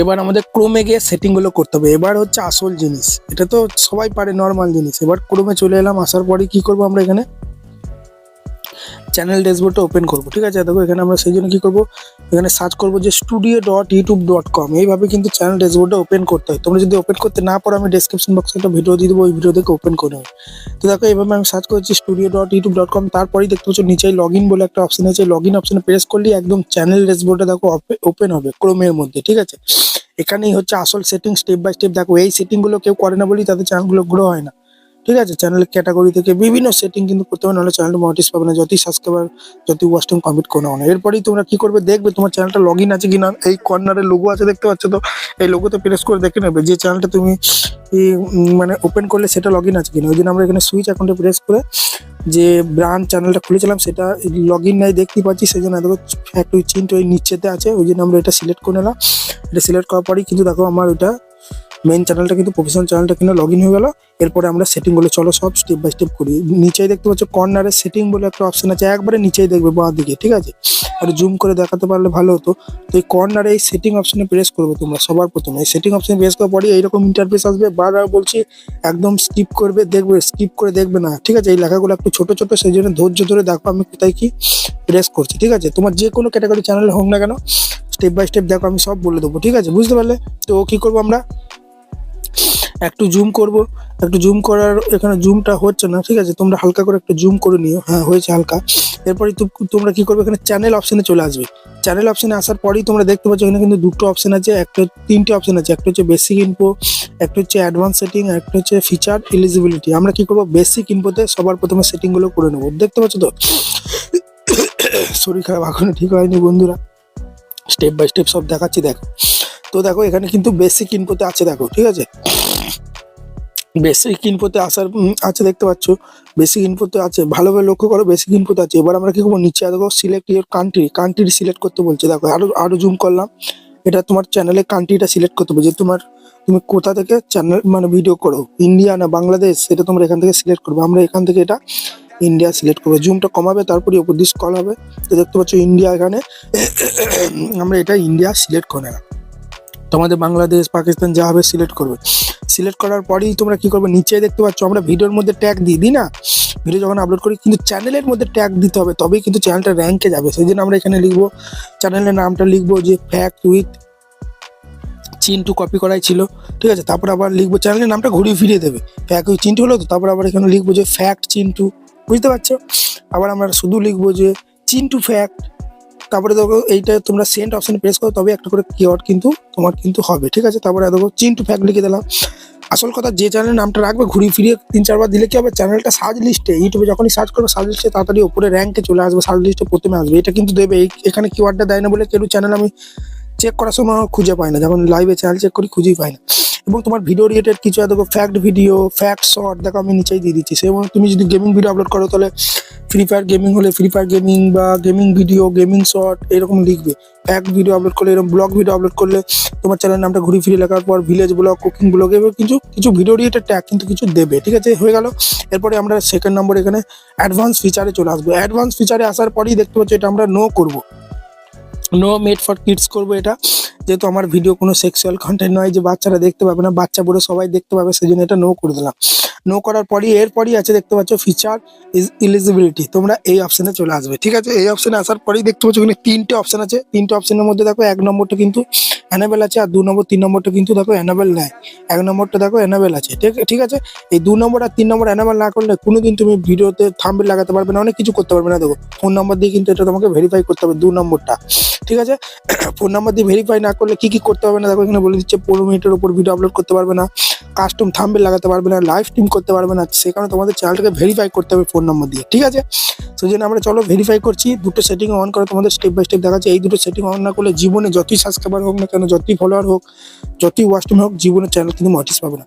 এবার আমাদের ক্রোমে গিয়ে সেটিংগুলো করতে হবে, এবার হচ্ছে আসল জিনিস, এটা তো সবাই পারে নর্মাল জিনিস, এবার ক্রোমে চলে এলাম, আসার পরে কি করব আমরা এখানে? চ্যানেল ড্যাশবোর্ডটা ওপেন করব, ঠিক আছে? দেখো এখানে আমরা সেই জন্য কি করব? এখানে সার্চ করব যে studio dot YouTube dot com এইভাবে কিন্তু চ্যানেল ড্যাশবোর্ডটা ওপেন করতে হয়। তোমরা যদি ওপেন করতে না পারো, আমি ডেসক্রিপশন বক্সে একটা ভিডিও দিয়ে দেবো, ওই ভিডিও দেখে ওপেন করে নেবে তো দেখো, এইভাবে আমি সার্চ করেছি studio dot YouTube dot com তারপরেই দেখতে পাচ্ছ নিচে লগ ইন বলে একটা অপশন আছে। লগ ইন অপশনে প্রেস করলেই একদম চ্যানেল ড্যাশবোর্ডটা দেখো ওপেন হবে ক্রোমের মধ্যে, ঠিক আছে? এখানেই হচ্ছে আসল সেটিং স্টেপ বাই স্টেপ দেখো, এই সেটিংগুলো কেউ করে না বলেই তাদের চ্যানেলগুলো গ্রো হয় না। ঠিক আছে? চ্যানেল ক্যাটাগরি থেকে বিভিন্ন সেটিং কিন্তু করতে হবে নাহলে চ্যানেল মনিটাইজ পাবে না। যতই সাবস্ক্রাইবার যতই ওয়াচ টাইম কমপ্লিট করো না। এরপরেই তোমরা কি করবে? দেখবে তোমার চ্যানেলটা লগ ইন আছে কিনা? এই কর্নারে লোগো আছে দেখতে পাচ্ছ তো? এই লোগোতে প্রেস করে দেখে নেবে যে চ্যানেলটা তুমি মানে ওপেন করলে সেটা লগ ইন আছে কিনা। ওই জন্য আমরা এখানে সুইচ অ্যাকাউন্টে প্রেস করে যে ব্রান্ড চ্যানেলটা খুলেছিলাম, সেটা লগ ইন নাই দেখতে পাচ্ছি। সেই জন্য দেখো একটু চিন্ট ওই নিচেতে আছে। ওই জন্য আমরা এটা সিলেক্ট করে নিলাম। এটা সিলেক্ট করার পরেই কিন্তু দেখো, আমার ওইটা মেন চ্যানেলটা কিন্তু প্রফেশনাল চ্যানেলটা কিন্তু লগ ইন হয়ে গেল। এরপরে আমরা সেটিং বলে চলো সব স্টেপ বাই স্টেপ করি। নিচেই দেখতে পাচ্ছ কর্নারে সেটিং বলে একটা অপশন আছে, একবারে নিচেই দেখবে বাঁ দিকে, ঠিক আছে? আর জুম করে দেখাতে পারলে ভালো হতো। তো এই কর্নারে এই সেটিং অপশনে প্রেস করবে তোমরা সবার প্রথমে। এই সেটিং অপশনে প্রেস করার পরে এইরকম ইন্টারফেস আসবে। বারবার বলছি, একদম স্কিপ করবে, দেখবে স্কিপ করে দেখবে না। ঠিক আছে? এই লেখাগুলো একটু ছোট ছোট সেই জন্য ধৈর্য ধরে দেখো আমি কোথায় কি প্রেস করছি, ঠিক আছে? তোমার যে কোনো ক্যাটাগরি চ্যানেল হোক না কেন স্টেপ বাই স্টেপ দেখো, আমি সব বলে দেবো, ঠিক আছে? বুঝতে পারলে? তো কি করব আমরা? একটু জুম করব। একটু জুম করার এখানে জুমটা হচ্ছে না, ঠিক আছে? তোমরা হালকা করে একটু জুম করে নিও। হ্যাঁ হয়েছে হালকা। এরপরে তোমরা কি করবে? এখানে চ্যানেল অপশনে চলে আসবে। চ্যানেল অপশনে আসার পরেই তোমরা দেখতে পাচ্ছ এখানে কিন্তু দুটো অপশন আছে। একটা তিনটে অপশন আছে। একটা হচ্ছে বেসিক ইনপো একটা হচ্ছে অ্যাডভান্স সেটিং একটা হচ্ছে ফিচার এলিজিবিলিটি আমরা কি করব? বেসিক ইনপোতে সবার প্রথমে সেটিংগুলো করে নেব। দেখতে পাচ্ছ তো? শরীর খারাপ এখনও ঠিক হয়নি বন্ধুরা। স্টেপ বাই স্টেপ সব দেখাচ্ছি, দেখো। তো দেখো, এখানে কিন্তু বেসিক ইনপোতে আছে, দেখো, ঠিক আছে? বেসিক ইনপোতে আসার আছে দেখতে পাচ্ছ। বেসিক ইনপোতে আছে, ভালোভাবে লক্ষ্য করো বেসিক ইনপোতে আছে। এবার আমরা কি করব? নিচে দেখো select your country country select করতে বলছে। দেখো, আরও আরও জুম করলাম। এটা তোমার চ্যানেলে কান্ট্রিটা সিলেক্ট করতে যে তোমার, তুমি কোথা থেকে চ্যানেল মানে ভিডিও করো? ইন্ডিয়া না বাংলাদেশ সেটা তোমরা এখান থেকে সিলেক্ট করবে। আমরা এখান থেকে এটা ইন্ডিয়া সিলেক্ট করব। জুমটা কমাবে, তারপরে ওপর দিয়ে কল হবে। তো দেখতে পাচ্ছ ইন্ডিয়া এখানে, আমরা এটা ইন্ডিয়া সিলেক্ট করে নিলাম তোমাদের বাংলাদেশ পাকিস্তান যা হবে সিলেক্ট করবে। সিলেক্ট করার পরেই তোমরা কি করবে? নিচে দেখতে পাচ্ছ, আমরা ভিডিওর মধ্যে ট্যাগ দিই দিই না? ভিডিও যখন আপলোড করি, কিন্তু চ্যানেলের মধ্যে ট্যাগ দিতে হবে, তবেই কিন্তু চ্যানেলটা র্যাঙ্কে যাবে। সেই জন্য আমরা এখানে লিখব চ্যানেলের নামটা লিখব যে ফ্যাক্ট উইথ চিন্টু কপি করাই ছিল, ঠিক আছে? তারপর আবার লিখব চ্যানেলের নামটা ঘুরিয়ে ফিরিয়ে দেবে। একই চিন্টু হলো তো, তারপর আবার এখানে লিখব যে ফ্যাক্ট চিন্টু, বুঝতে পারছ? আবার আমরা শুধু লিখব যে চিন্টু ফ্যাক্ট তারপরে দেখো এইটা তোমরা সেন্ট অপশন প্রেস করো তবে একটা করে কিওয়ার্ড কিন্তু তোমার কিন্তু হবে, ঠিক আছে? তারপরে দেখো চিন্টু ফ্যাক্ট লিখে দিলাম। আসল কথা, যে চ্যানেলের নামটা রাখবে, ঘুরিয়ে ফিরিয়ে তিন চারবার দিলে কি হবে? চ্যানেলটা সার্চ লিস্টে ইউটিউবে যখনই সার্চ করবে সার্চ লিস্টে তাড়াতাড়ি ওপরে র্যাঙ্কে চলে আসবে সার্চ লিস্টে প্রথমে আসবে। এটা কিন্তু দেবে এখানে কিওয়ার্ডটা দেয় না বলে কেউ চ্যানেল আমি চেক করার সময় খুঁজে পাই না। যখন লাইভে চ্যানেল চেক করি, খুঁজেই পাই না। এবং তোমার ভিডিও রিলেটেড কিছু, দেখো ফ্যাক্ট ভিডিও ফ্যাক্ট শর্ট দেখো আমি নিচেই দিয়ে দিচ্ছি। সেই তুমি যদি গেমিং ভিডিও আপলোড করো, তাহলে ফ্রি ফায়ার গেমিং হলে ফ্রি ফায়ার গেমিং বা গেমিং ভিডিও গেমিং শর্ট এরকম লিখবে। এক ভিডিও আপলোড করলে, এরকম ব্লগ ভিডিও আপলোড করলে তোমার চ্যানেল নামটা ঘুরে ফিরে লেখার পর ভিলেজ ব্লগ কুকিং ব্লগ এবার কিছু কিছু ভিডিও রিলেটেড ট্যাগ কিন্তু কিছু দেবে, ঠিক আছে? হয়ে গেল। এরপরে আমরা সেকেন্ড নম্বর এখানে অ্যাডভান্স ফিচারে চলে আসব। অ্যাডভান্স ফিচারে আসার পরেই দেখতে পাচ্ছি এটা আমরা নো করব। নো মেড ফর কিডস করব এটা। যেহেতু আমার ভিডিও কোনো সেক্সুয়াল কন্টেন্ট নয়, যে বাচ্চারা দেখতে পাবে না, বাচ্চা বড় সবাই দেখতে পাবে সেই জন্য এটা নো করে দিলাম। নো করার পরই, এরপরই আছে দেখতে পাচ্ছ ফিচার ইজ ইলিজিবিলিটি তোমরা এই অপশানে চলে আসবে, ঠিক আছে? এই অপশনে আসার পরেই দেখতে পাচ্ছ, এখানে তিনটে অপশন আছে। তিনটে অপশনের মধ্যে দেখো, এক নম্বরটা কিন্তু অ্যানাবেল আছে, আর দু নম্বর, তিন নম্বরটা কিন্তু দেখো অ্যানাবেল নেয় এক নম্বরটা দেখো অ্যানাবেল আছে, ঠিক ঠিক আছে? এই দু নম্বর আর তিন নম্বর অ্যানাবেল না করলে কোনোদিন তুমি ভিডিওতে থাম্বেল লাগাতে পারবে না, অনেক কিছু করতে পারবে না, দেখো। ফোন নাম্বার দিয়ে কিন্তু এটা তোমাকে ভেরিফাই করতে হবে দু নম্বরটা। ঠিক আছে? ফোন নাম্বার দিয়ে ভেরিফাই না করলে কি কি করতে হবে না? দেখো এখানে বলে দিচ্ছে পনেরো মিনিটের উপর ভিডিও আপলোড করতে পারবে না কাস্টম থাম্বেল লাগাতে পারবে না লাইভ স্ট্রিম করতে পারবে না, সে কারণে তোমাদের চ্যানেলটাকে ভেরিফাই করতে হবে ফোন নাম্বার দিয়ে, ঠিক আছে? সেই জন্য আমরা চলো ভেরিফাই করছি, দুটো সেটিং অন করে তোমাদের স্টেপ বাই স্টেপ দেখাচ্ছি। এই দুটো সেটিং অন না করলে জীবনে যতই সাবস্ক্রাইবার হোক না কেন, যতই ফলোয়ার হোক, যতই ওয়াচ টাইম হোক, জীবনের চ্যানেল কিন্তু মটিস পাবে না।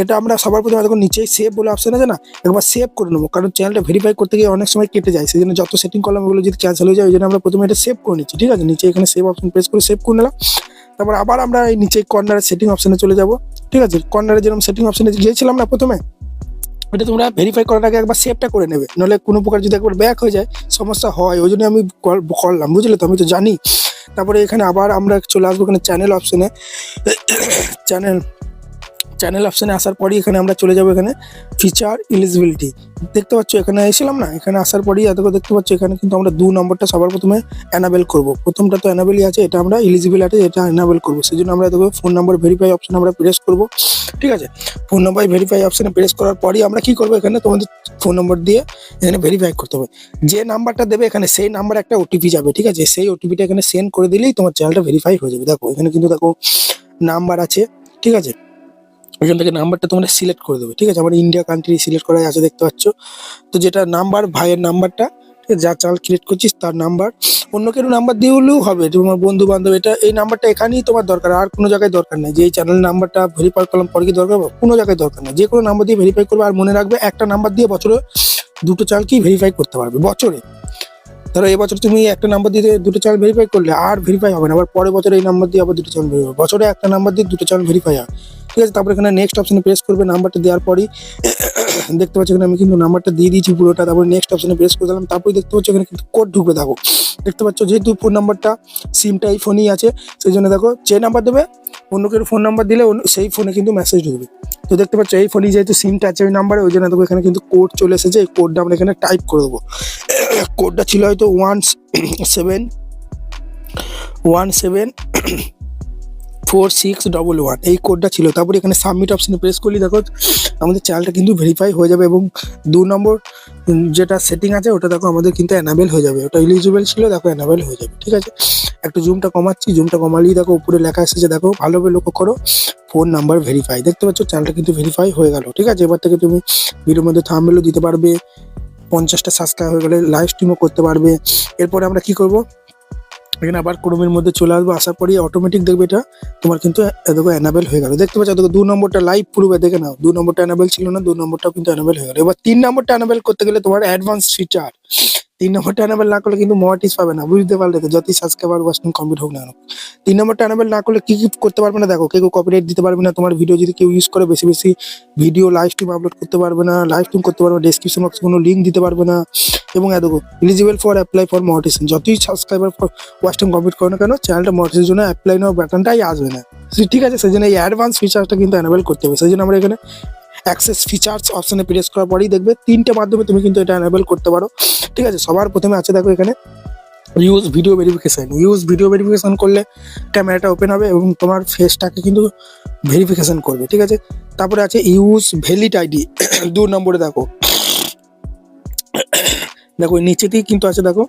এটা আমরা সবার প্রথমে দেখো নিচেই সেভ বলে অপশন আছে না? একবার সেভ করে নেব। কারণ চ্যানেলটা ভেরিফাই করতে গিয়ে অনেক সময় কেটে যায়। সেই জন্য যত সেটিং করলাম ওগুলো যদি ক্যান্সেল হয়ে যায়, ওই জন্য আমরা প্রথমে এটা সেভ করে নিচ্ছি। ঠিক আছে? নিচে এখানে সেভ অপশন প্রেস করে সেভ করে নিলাম। তারপর আবার আমরা এই নিচে কর্নারের সেটিং অপশনে চলে যাব। ঠিক আছে? কর্নারে যেরকম সেটিং অপশনে গিয়েছিলাম না প্রথমে ওটা তোমরা ভেরিফাই করার আগে একবার সেভটা করে নেবে। নাহলে কোনো প্রকার যদি একবার ব্যাক হয়ে যায়, সমস্যা হয়। ওই জন্য আমি করলাম, বুঝলে তো? আমি তো জানি। তারপরে এখানে আবার আমরা চলে আসব এখানে চ্যানেল অপশনে চ্যানেল চ্যানেল অপশানে আসার পরই এখানে আমরা চলে যাব এখানে ফিচার ইলিজিবিলিটি দেখতে পাচ্ছ, এখানে এসেছিলাম না? এখানে আসার পরই এত দেখতে পাচ্ছ, এখানে কিন্তু আমরা দু নম্বরটা সবার প্রথমে অ্যানাবেল করব। প্রথমটা তো অ্যানাবেলই আছে, এটা আমরা ইলিজিবল আছে, এটা অ্যানাবেল করব। সেই জন্য আমরা দেখব ফোন নাম্বার ভেরিফাই অপশন আমরা প্রেস করব। ঠিক আছে? ফোন নাম্বার ভেরিফাই অপশনে প্রেস করার পরই আমরা কি করব এখানে? তোমাদের ফোন নম্বর দিয়ে এখানে ভেরিফাই করতে হবে। যে নাম্বারটা দেবে এখানে, সেই নাম্বার একটা ওটিপি যাবে, ঠিক আছে? সেই ওটিপিটা এখানে সেন্ড করে দিলেই তোমার চ্যানেলটা ভেরিফাই হয়ে যাবে। দেখো, এখানে কিন্তু দেখো নাম্বার আছে, ঠিক আছে? এখান থেকে নাম্বারটা তোমরা সিলেক্ট করে দেবে, ঠিক আছে? আমার ইন্ডিয়া কান্ট্রি সিলেক্ট করাই আছে, দেখতে পাচ্ছ? তো যেটা নাম্বার, ভাইয়ের নাম্বারটা যার চ্যানেল ক্রিয়েট করছিস, তার নাম্বার। অন্য কেউ নাম্বার দিয়ে হলেও হবে তোমার বন্ধু বান্ধব এটা, এই নাম্বারটা এখানেই তোমার দরকার, আর কোনো জায়গায় দরকার নেই। যে এই চ্যানেল নাম্বারটা ভেরিফাই করলাম, পরে কি দরকার কোনো জায়গায় দরকার নেই। যে কোনো নাম্বার দিয়ে ভেরিফাই করবে, আর মনে রাখবে, একটা নাম্বার দিয়ে বছরে দুটো চ্যানেলকেই ভেরিফাই করতে পারবে, বছরে। ধরো এবছর তুমি একটা নাম্বার দিয়ে দুটো চ্যানেল ভেরিফাই করলে, আর ভেরিফাই হবে না। আবার পরের বছর এই নাম্বার দিয়ে আবার দুটো চ্যানেল ভেরিফাই বছরে একটা নাম্বার দিয়ে দুটো চ্যানেল ভেরিফাই হয়। ঠিক আছে, তারপরে এখানে নেক্সট অপশনে প্রেস করবে নাম্বারটা দেওয়ার পরই। দেখতে পাচ্ছি এখানে আমি কিন্তু নাম্বারটা দিয়ে দিয়েছি পুরোটা, তারপরে নেক্সট অপশনে প্রেস করে দিলাম তারপরে দেখতে পাচ্ছি এখানে কিন্তু কোড ঢুকবে, দেখো। দেখতে পাচ্ছ যেহেতু ফোন নাম্বারটা সিমটা এই ফোনেই আছে, সেই জন্য দেখো যে নাম্বার দেবে অন্য কেউ ফোন নাম্বার দিলে সেই ফোনে কিন্তু মেসেজ ঢুকবে। তো দেখতে পাচ্ছ এই ফোনে যেহেতু সিমটা আছে ওই নাম্বারে ওই জন্য দেখো এখানে কিন্তু কোড চলে এসেছে, এই কোডটা আমরা এখানে টাইপ করে দেবো। কোডটা ছিল হয়তো one seven one seven four six double one এই কোডটা ছিল। তারপরে এখানে সাবমিট অপশনে প্রেস করলে, দেখো আমাদের চ্যানেলটা কিন্তু ভেরিফাই হয়ে যাবে এবং দু নম্বর যেটা সেটিং আছে, ওটা দেখো আমাদের কিন্তু অ্যানাবেল হয়ে যাবে। ওটা ইলিজিবল ছিল, দেখো অ্যানাবেল হয়ে যাবে, ঠিক আছে? একটু জুমটা কমাচ্ছি জুমটা কমালেই দেখো উপরে লেখা এসেছে দেখো ভালোভাবে লক্ষ্য করো ফোন নাম্বার ভেরিফাই দেখতে পাচ্ছ চ্যানেলটা কিন্তু ভেরিফাই হয়ে গেল, ঠিক আছে? এবার থেকে তুমি ভিডিওর মধ্যে থামবেলও দিতে পারবে, পঞ্চাশটা সাবস্ক্রাইব হয়ে গেলে লাইভ স্ট্রিমও করতে পারবে। এরপরে আমরা কি করব? এখানে আবার ক্রোমের মধ্যে চলে আসব আসার পরই অটোমেটিক দেখবে এটা। তোমার কিন্তু এ- দেখো অ্যানাবেল হয়ে গেল। দেখতে পাচ্ছ, দেখো দু নম্বরটা লাইভ প্রুফে দেখে নাও। দু নম্বরটা অ্যানাবেল ছিল না, দু নম্বরটাও কিন্তু অ্যানাবেল হয়ে গেল। এবার তিন নম্বরটা অ্যানাবেল করতে গেলে তোমার অ্যাডভান্স ফিচার তিন নম্বরটা অ্যানাবেল না করলে কিন্তু মর্টিস পাবে না, বুঝতে পারলে তো, যতই সাবস্ক্রাইবার ওয়াচিং কমপ্লিট হোক না কেন। তিন নম্বরটা অ্যানাবেল না করলে কি কি করতে পারবে না, দেখো, কেউ কপিরাইট দিতে পারবে না। তোমার ভিডিও যদি কেউ ইউজ করে, বেশি বেশি ভিডিও লাইভ স্ট্রিম আপলোড করতে পারবে না লাইভ স্ট্রিম করতে পারবে না ডেসক্রিপশন বক্সে কোনো লিঙ্ক দিতে পারবে না। এবং এ দেখো eligible for apply for monetisation যতই সাবস্ক্রাইবার ওয়াচ টাইম কমপ্লিট করো না কেন চ্যানেলটা মর্টিসের জন্য অ্যাপ্লাই নেওয়ার বাটনটাই আসবে না। ঠিক আছে, সেই জন্য এই অ্যাডভান্স ফিচারটা কিন্তু অ্যানাবেল করতে হবে। সেই জন্য আমরা এখানে অ্যাক্সেস ফিচার্স অপশানে প্রেস করার পরেই দেখবে তিনটে মাধ্যমে তুমি কিন্তু এটা অ্যানাবেল করতে পারো। ঠিক আছে, সবার প্রথমে আছে দেখো এখানে use video verification use video verification করলে ক্যামেরাটা ওপেন হবে এবং তোমার ফেসটাকে কিন্তু ভেরিফিকেশান করবে। ঠিক আছে, তারপরে আছে ইউজ ভ্যালিড আইডি দু নম্বরে দেখো দেখো নিচেতেই কিন্তু আছে, দেখো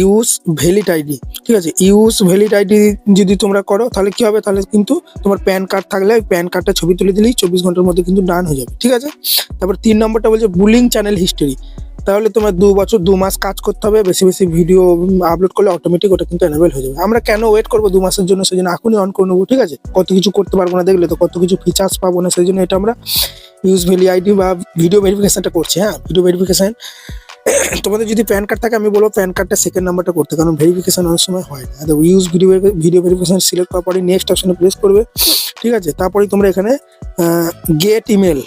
ইউজ ভ্যালিড আইডি ঠিক আছে? ইউজ ভ্যালিড আইডি যদি তোমরা করো, তাহলে কি হবে? তাহলে কিন্তু তোমার প্যান কার্ড থাকলে প্যান কার্ডটা ছবি তুলে দিলেই চব্বিশ ঘণ্টার মধ্যে কিন্তু ডান হয়ে যাবে, ঠিক আছে? তারপর তিন নম্বরটা বলছে বুলিং চ্যানেল হিস্টোরি তাহলে তোমার দু বছর, দু মাস কাজ করতে হবে, বেশি বেশি ভিডিও আপলোড করলে অটোমেটিক ওটা কিন্তু এনাবেল হয়ে যাবে। আমরা কেন ওয়েট করব দু মাসের জন্য? সেই জন্য এখনই অন করে নেব, ঠিক আছে? কত কিছু করতে পারব না দেখলে তো, কত কিছু ফিচার্স পাবো না সেই জন্য এটা আমরা ইউজ ভ্যালি আইডি বা ভিডিও ভেরিফিকেশনটা করছি হ্যাঁ? ভিডিও ভেরিফিকেশন তোমাদের যদি প্যান কার্ড থাকে, আমি বলব প্যান কার্ডটা সেকেন্ড নাম্বারটা করতে, কারণ ভেরিফিকেশন অনেক সময় হয় না। Use video video verification select করার পরে নেক্সট অপশনে প্রেস করবে, ঠিক আছে? তারপরে তোমরা এখানে গেট ইমেল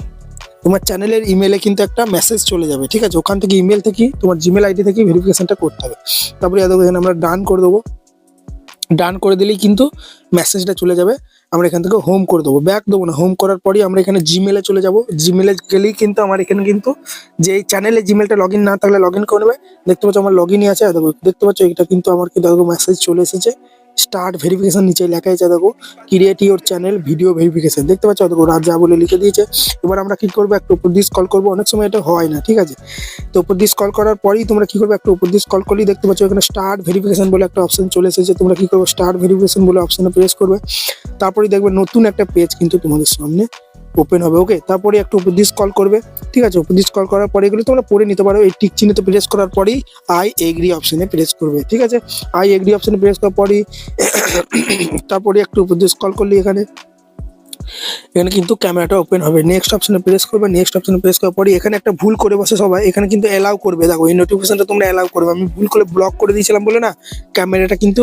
তোমার চ্যানেলের ইমেলে কিন্তু একটা মেসেজ চলে যাবে, ঠিক আছে? ওখান থেকে ইমেল থেকে তোমার জিমেল আইডি থেকে ভেরিফিকেশনটা করতে হবে। তারপরে এখানে আমরা ডান করে দেবো। ডান করে দিলেই কিন্তু মেসেজটা চলে যাবে। আমরা এখান থেকে হোম করে দেবো। ব্যাক দেবো না। হোম করার পরই আমরা এখানে জিমেলে চলে যাব। জিমেলে গেলেই কিন্তু আমার এখানে কিন্তু যে এই চ্যানেলে জিমেলটা লগ না থাকলে লগ করে নেবে। দেখতে পাচ্ছ আমার লগ ইনই আছে দেখতে পাচ্ছ এটা কিন্তু আমার কিন্তু মেসেজ চলে এসেছে। স্টার্ট ভেরিফিকেশন নিচে লেখা আছে, দেখো create your channel video verification দেখতে পাচ্ছ? দেখো, রাজা বলে লিখে দিয়েছে। এবার আমরা কি করব? একটু উপর দিস কল করব। অনেক সময় এটা হয় না, ঠিক আছে? তো উপর দিস কল করার পরেই তোমরা কি করবে? একটু উপর দিস কল করলেই দেখতে পাচ্ছ, এখানে স্টার্ট ভেরিফিকেশন বলে একটা অপশন চলে এসেছে। তোমরা কি করবে? স্টার্ট ভেরিফিকেশন বলে অপশনে প্রেস করবে। তারপরেই দেখবে নতুন একটা পেজ কিন্তু তোমাদের সামনে ওপেন হবে ওকে তারপরে একটু উপর কল করবে, ঠিক আছে? উপর কল করার পরে এগুলো তোমরা পড়ে নিতে পারো। এই টিক চিহ্নিত প্রেস করার পরেই আই এগ্রি অপশানে প্রেস করবে, ঠিক আছে? আই এগ্রি অপশানে প্রেস করার পরেই তারপরে একটু উপর কল করলে এখানে। এখানে কিন্তু ক্যামেরাটা ওপেন হবে। নেক্সট অপশনে প্রেস করবে। নেক্সট অপশনে প্রেস করার পরে এখানে একটা ভুল করে বসে সবাই। এখানে কিন্তু অ্যালাউ করবে। দেখো, এই নোটিফিকেশনটা তোমরা অ্যালাউ করবে। আমি ভুল করে ব্লক করে দিয়েছিলাম বলে না, ক্যামেরাটা কিন্তু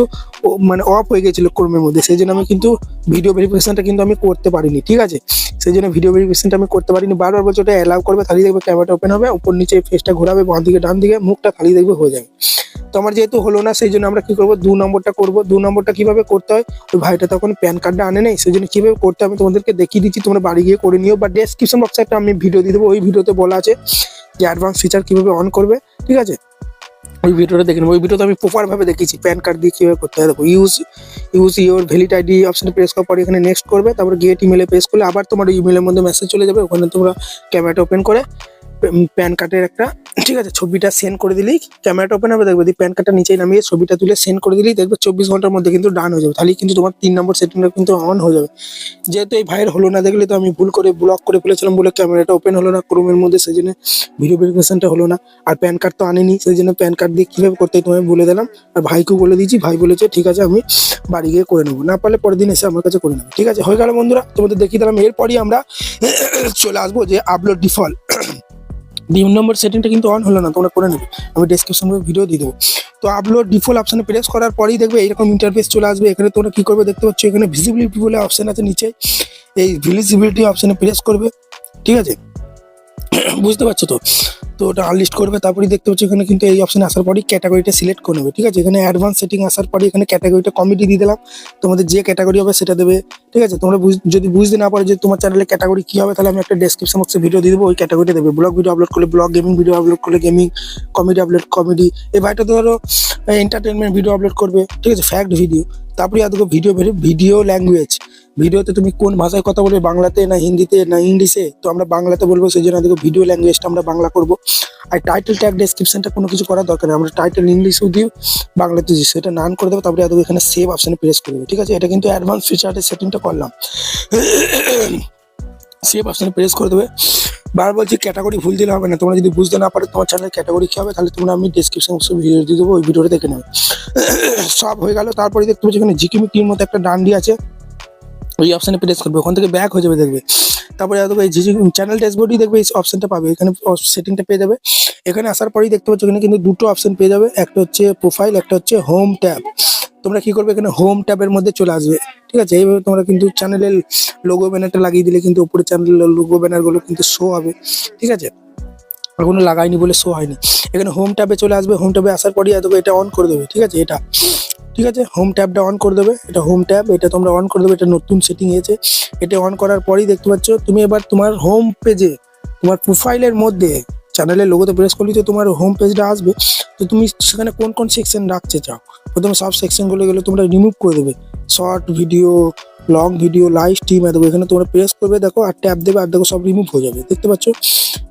মানে অফ হয়ে গেছিল ক্রোমের মধ্যে। সেই জন্য আমি কিন্তু ভিডিও ভেরিফিকেশনটা কিন্তু আমি করতে পারিনি, ঠিক আছে? সেই জন্য ভিডিও ভেরিফিকেশনটা আমি করতে পারিনি। বারবার বলছে ওটা অ্যালাউ করবে তাহলেই দেখবে ক্যামেরাটা ওপেন হবে। উপর নিচে ফেসটা ঘোরাবে, বাঁ দিকে, ডান দিকে, মুখটা খালি দেখবে হয়ে যাবে। তো আমার যেহেতু হলো না, সেই জন্য আমরা কি করব? দু নম্বরটা করব। দু নম্বরটা কীভাবে করতে হয়? ওই ভাইটা তখন প্যান কার্ডটা আনে নেই, সেই জন্য কীভাবে করতে হবে আমি তোমাদেরকে দেখিয়ে দিচ্ছি, তোমরা বাড়ি গিয়ে করে নিও। বা ডেসক্রিপশন বক্সে একটা আমি ভিডিও দিয়ে দেবো, ওই ভিডিওতে বলা আছে যে অ্যাডভান্স ফিচার কীভাবে অন করবে, ঠিক আছে? ওই ভিডিওটা দেখে নেব। ওই ভিডিওতে আমি প্রপারভাবে দেখেছি প্যান কার্ড দিয়ে কীভাবে করতে হয়। দেখো use use your valid ID অপশানে প্রেস করার পর এখানে নেক্সট করবে, তারপর গেট ইমেলে প্রেস করলে আবার তোমার ইমেলের মধ্যে মেসেজ চলে যাবে, ওখানে তোমরা ক্যামেরাটা ওপেন করে প্যান কার্ডের একটা, ঠিক আছে, ছবিটা সেন্ড করে দিলেই ক্যামেরাটা ওপেন হবে, দেখবে প্যান কার্ডটা নিচে নামিয়ে ছবিটা তুলে সেন্ড করে দিলেই দেখবে চব্বিশ ঘণ্টার মধ্যে কিন্তু ডান হয়ে যাবে। তাহলে কিন্তু তোমার তিন নম্বর সেটিংটা কিন্তু অন হয়ে যাবে। যেহেতু এই ভাইয়ের হলো না, দেখলে তো আমি ভুল করে ব্লক করে ফেলেছিলাম বলে ক্যামেরাটা ওপেন হলো না ক্রোমের মধ্যে, সেই জন্য ভিডিও ভেরিফিকেশনটা হলো না। আর প্যান কার্ড তো আনেনি, সেই জন্য প্যান কার্ড দিয়ে কীভাবে করতে তোমায় বলে দিলাম। আর ভাইকেও বলে দিয়েছি, ভাই বলেছে, ঠিক আছে, আমি বাড়ি গিয়ে করে নেব। না পারলে পরের দিন এসে আমার কাছে করে নেব। ঠিক আছে, হয়ে গেল বন্ধুরা, তোমাদের দেখিয়ে দিলাম। এরপরই আমরা চলে আসব যে আপলোড ডিফল্ট তিন নম্বর সেটিংটা কিন্তু অন হলো না, তোমরা করে নেবে। আমি ডেসক্রিপশন ভিডিও দিয়ে দেবো। তো আপলোড ডিফল্ট অপশানে প্রেস করার পরেই দেখবে এইরকম ইন্টারফেস চলে আসবে। এখানে তোমরা কী করবে দেখতে পাচ্ছ, এখানে ভিজিবিলিটি বলে অপশান আছে নিচে। এই ভিজিবিলিটি অপশানে প্রেস করবে। ঠিক আছে? বুঝতে পারছ তো? তো ওটা আনলিস্ট করবে তারপরে দেখতে পাচ্ছি এখানে কিন্তু এই অপশন আসার পরেই ক্যাটাগরিটা সিলেক্ট করে নেবে, ঠিক আছে? এখানে অ্যাডভান্স সেটিং আসার পরে এখানে ক্যাটাগরিটা কমিটি দিয়ে দিলাম, তোমাদের যে ক্যাটাগরি হবে সেটা দেবে, ঠিক আছে? তোমরা যদি বুঝতে না পারো যে তোমার চ্যানেলে ক্যাটাগরি কী হবে, তাহলে আমি একটা ডেসক্রিপশন বক্সে ভিডিও দিয়ে দেবো, ওই ক্যাটাগরিটা দেবে। ব্লগ ভিডিও আপলোড করলে ব্লগ গেমিং ভিডিও আপলোড করলে গেমিং কমেডি আপলোড কমেডি এই ভাইটা ধরো এন্টারটেনমেন্ট ভিডিও আপলোড করবে, ঠিক আছে? ফ্যাক্ট ভিডিও তারপরে আর ভিডিও ভিডিও ল্যাঙ্গুয়েজ ভিডিওতে তুমি কোন ভাষায় কথা বলবে, বাংলাতে না হিন্দিতে না ইংলিশে, তো আমরা বাংলাতে বলব, সেই জন্য দেখো ভিডিও ল্যাঙ্গুয়েজটা আমরা বাংলা করব। আর টাইটেল ট্যাগ ডেসক্রিপশনটা কোনো কিছু করার দরকার নেই, আমরা টাইটেল ইংলিশেও দিই বাংলাতে দিই সেটা নান করে দেবো, তারপরে দেখো এখানে সেভ অপশনে প্রেস করবে, ঠিক আছে? এটা কিন্তু অ্যাডভান্স ফিচারের সেটিংটা করলাম। সেভ অপশনে প্রেস করে দেবে। বার বলছি ক্যাটাগরি ভুল দিলে হবে না, তোমরা যদি বুঝতে না পারো, তোমার চ্যানেল ক্যাটাগরি কী হবে, তাহলে তোমরা আমি ডিসক্রিপশন বক্সে ভিডিও দিয়ে দেবো, ওই ভিডিওটা দেখে নেবে। সব হয়ে গেল, তারপরে দেখতে পাচ্ছি এখানে ঝিকিমিকির মতো একটা ডান্ডি আছে। ওই অপশানে প্রেস করবে, ওখান থেকে ব্যাক হয়ে যাবে দেখবে। তারপরে দেখবে ঝিঝি চ্যানেল ড্যাশবোর্ডই দেখবে, এই অপশনটা পাবে। এখানে সেটিংটা পেয়ে যাবে। এখানে আসার পরেই দেখতে পাচ্ছ এখানে কিন্তু দুটো অপশান পেয়ে যাবে। একটা হচ্ছে প্রোফাইল একটা হচ্ছে হোম ট্যাব তোমরা কি করবে? এখানে হোম ট্যাবের মধ্যে চলে আসবে। ঠিক আছে? এইভাবে তোমরা কিন্তু চ্যানেলের লোগো ব্যানারটা লাগিয়ে দিলে কিন্তু উপরে চ্যানেলের লোগো ব্যানারগুলো কিন্তু শো হবে। ঠিক আছে? এখনও লাগাইনি বলে শো হয়নি। এখানে হোম ট্যাবে চলে আসবে। হোম ট্যাবে আসার পরই দেখবে এটা অন করে দেবে। ঠিক আছে? এটা। ঠিক আছে? হোম ট্যাবটা অন করে দেবে। এটা হোম ট্যাব এটা তোমরা অন করে দেবে। এটা নতুন সেটিং এসেছে। এটা অন করার পরেই দেখতে পাচ্ছ, তুমি এবার তোমার হোম পেজে তোমার প্রোফাইলের মধ্যে চ্যানেলের লোগোতে প্রেস করলে তো তোমার হোম পেজটা আসবে। তো তুমি সেখানে কোন কোন সেকশন রাখতে চাও? প্রথমে সব সেকশনগুলো গেলে তোমরা রিমুভ করে দেবে। Short video long video live stream দেখো, এখানে তোমরা প্রেস করবে, দেখো, আর ট্যাপ দেবে, আর দেখো, সব রিমুভ হয়ে যাবে, দেখতে পাচ্ছ?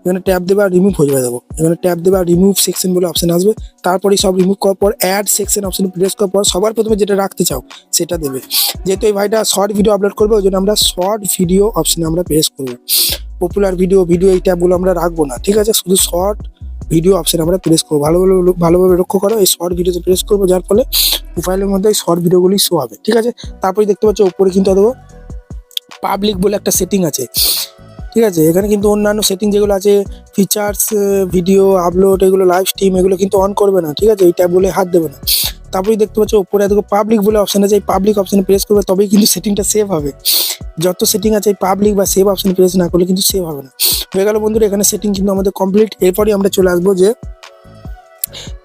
এখানে ট্যাপ দেবে, আর রিমুভ হয়ে যাবে, দেখো। এখানে ট্যাপ দেবে, আর রিমুভ সেকশন বলে অপশন আসবে। তারপরে সব রিমুভ করার পর অ্যাড সেকশন অপশন প্রেস করার পর, সবার প্রথমে যেটা রাখতে চাও, সেটা দেবে। যেহেতু এই ভাইটা শর্ট ভিডিও আপলোড করবে, ওই জন্য আমরা শর্ট ভিডিও অপশনে আমরা প্রেস করব। পপুলার ভিডিও ভিডিও এই ট্যাবগুলো আমরা রাখব না, ঠিক আছে? শুধু শর্ট ভিডিও অপশন আমরা প্রেস করব। ভালোভাবে ভালোভাবে লক্ষ্য করো, এই শর্ট ভিডিওতে প্রেস করব, যার ফলে প্রোফাইলের মধ্যে এই শর্ট ভিডিওগুলি শো হবে, ঠিক আছে? তারপরে দেখতে পাচ্ছ, উপরে কিন্তু দেবো পাবলিক বলে একটা সেটিং আছে। ঠিক আছে? এখানে কিন্তু অন্যান্য সেটিং যেগুলো আছে ফিচার্স ভিডিও আপলোড এগুলো লাইভ স্ট্রিম এগুলো কিন্তু অন করবে না, ঠিক আছে? এই ট্যাবগুলো হাত দেবে না। তারপরেই দেখতে পাচ্ছ ওপরে দেখো পাবলিক বলে অপশন আছে, এই পাবলিক অপশানে প্রেস করবে, তবেই কিন্তু সেটিংটা সেভ হবে। যত সেটিং আছে এই পাবলিক বা সেভ অপশানে প্রেস না করলে কিন্তু সেভ হবে না। হয়ে গেল বন্ধুরা, এখানে সেটিং কিন্তু আমাদের কমপ্লিট এরপরই আমরা চলে আসব যে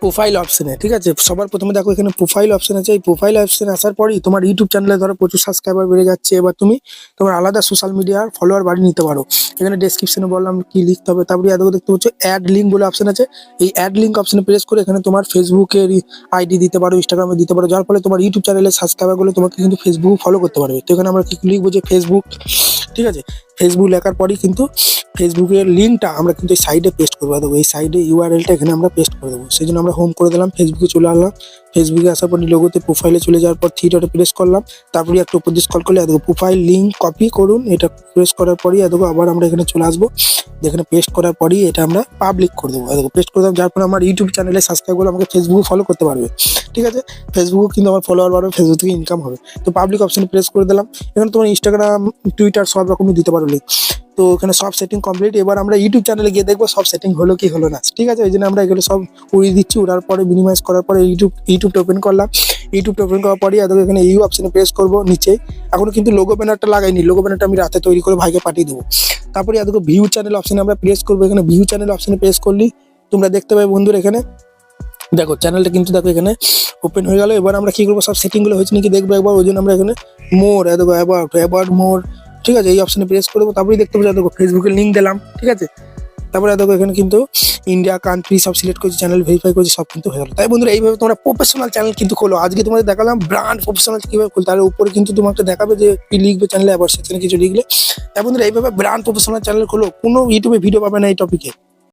প্রোফাইল অপশনে ঠিক আছে? সবার প্রথমে দেখো এখানে প্রোফাইল অপশন আছে। এই প্রোফাইল অপশন আসার পরই তোমার ইউটিউব চ্যানেলে ধরো প্রচুর সাবস্ক্রাইবার বেড়ে যাচ্ছে, এবার তুমি তোমার আলাদা সোশ্যাল মিডিয়ার ফলোয়ার বাড়িয়ে নিতে পারো। এখানে ডেসক্রিপশনে বললাম কি লিখতে হবে, তারপরে দেখো দেখতে পাচ্ছ অ্যাড লিঙ্ক বলে অপশন আছে। এই অ্যাড লিঙ্ক অপশনে প্রেস করে এখানে তোমার ফেসবুকের আইডি দিতে পারো ইনস্টাগ্রামে দিতে পারো। যার ফলে তোমার ইউটিউব চ্যানেলের সাবস্ক্রাইবারগুলো তোমাকে কিন্তু ফেসবুক ফলো করতে পারবে। তো এখানে আমরা কি লিখব যে ফেসবুক ঠিক আছে? ফেসবুক লেখার পরই কিন্তু ফেসবুকের লিঙ্কটা আমরা কিন্তু এই সাইডে পেস্ট করব দেবো। এই সাইডে ইউআরএলটা এখানে আমরা পেস্ট করে দেবো। সেই জন্য আমরা হোম করে দিলাম ফেসবুকে চলে আসলাম। ফেসবুকে আসার পর লোগোতে প্রোফাইলে চলে যাওয়ার পর থ্রি প্রেস করলাম। তারপরে একটা উপর দিয়ে স্কল করলে দেখো প্রোফাইল লিঙ্ক কপি করুন। এটা প্রেস করার পরই দেখো আবার আমরা এখানে চলে আসব। যেখানে পেস্ট করার পরই এটা আমরা পাবলিক করে দেবো। দেখো পেস্ট করে দেবো, যার ফলে আমার ইউটিউব চ্যানেলে সাবস্ক্রাইব করে আমাকে ফেসবুকে ফলো করতে পারবে। ঠিক আছে? ফেসবুক কিন্তু আমার ফলোয়ার বাড়বে ফেসবুক থেকে ইনকাম হবে। তো পাবলিক অপশনে প্রেস করে দিলাম। এখানে তোমার ইনস্টাগ্রাম টুইটার সব রকমই দিতে পারো লিঙ্ক তো এখানে সব সেটিং কমপ্লিট এবার আমরা ইউটিউব চ্যানেলে গিয়ে দেখব সব সেটিং হলো কি হলো না। ঠিক আছে? ওই জন্য আমরা এগুলো সব উড়িয়ে দিচ্ছি। উড়ার পরে মিনিমাইজ করার পরে ইউটিউব ইউটিউবটা ওপেন করলাম। ইউটিউবটা ওপেন করার পরে এত এখানে ইউ অপশানে প্রেস করব নিচে। এখনও কিন্তু লোগো ব্যানারটা লাগাইনি। লোগো ব্যানারটা আমি রাতে তৈরি করে ভাইকে পাঠিয়ে দেবো। তারপরে এত ভিউ চ্যানেল অপশনে আমরা প্রেস করব। এখানে ভিউ চ্যানেল অপশানে প্রেস করলি, তোমরা দেখতে পাবে বন্ধুরা এখানে। দেখো চ্যানেলটা কিন্তু দেখো এখানে ওপেন হয়ে গেল। এবার আমরা কি করব? সব সেটিংগুলো হয়েছে নাকি দেখব একবার। ওই জন্য আমরা এখানে মোর দেখো অ্যাবাউট অ্যাবাউট মোর ঠিক আছে, এই অপশানে প্রেস করব, তারপরেই দেখতে পাবো দেখো ফেসবুকের লিঙ্ক দিলাম, ঠিক আছে? তারপরে দেখো এখানে কিন্তু ইন্ডিয়া কান্ট্রি সব সিলেক্ট করছি চ্যানেল ভেরিফাই করছি, সব কিন্তু হয়ে গেলো। তাই বন্ধুরা, এইভাবে তোমরা প্রফেশনাল চ্যানেল কিন্তু খোলো। আজকে তোমাদের দেখালাম ব্র্যান্ড প্রফেশনাল কীভাবে খুলতে তার উপরে কিন্তু তোমাকে দেখাবে যে কি লিখবে চ্যানেলে আবার সেখানে কিছু লিখলে। তাই বন্ধুরা, এইভাবে ব্র্যান্ড প্রফেশনাল চ্যানেল খোলো, কোনো ইউটিউবে ভিডিও পাবে না এই টপিকে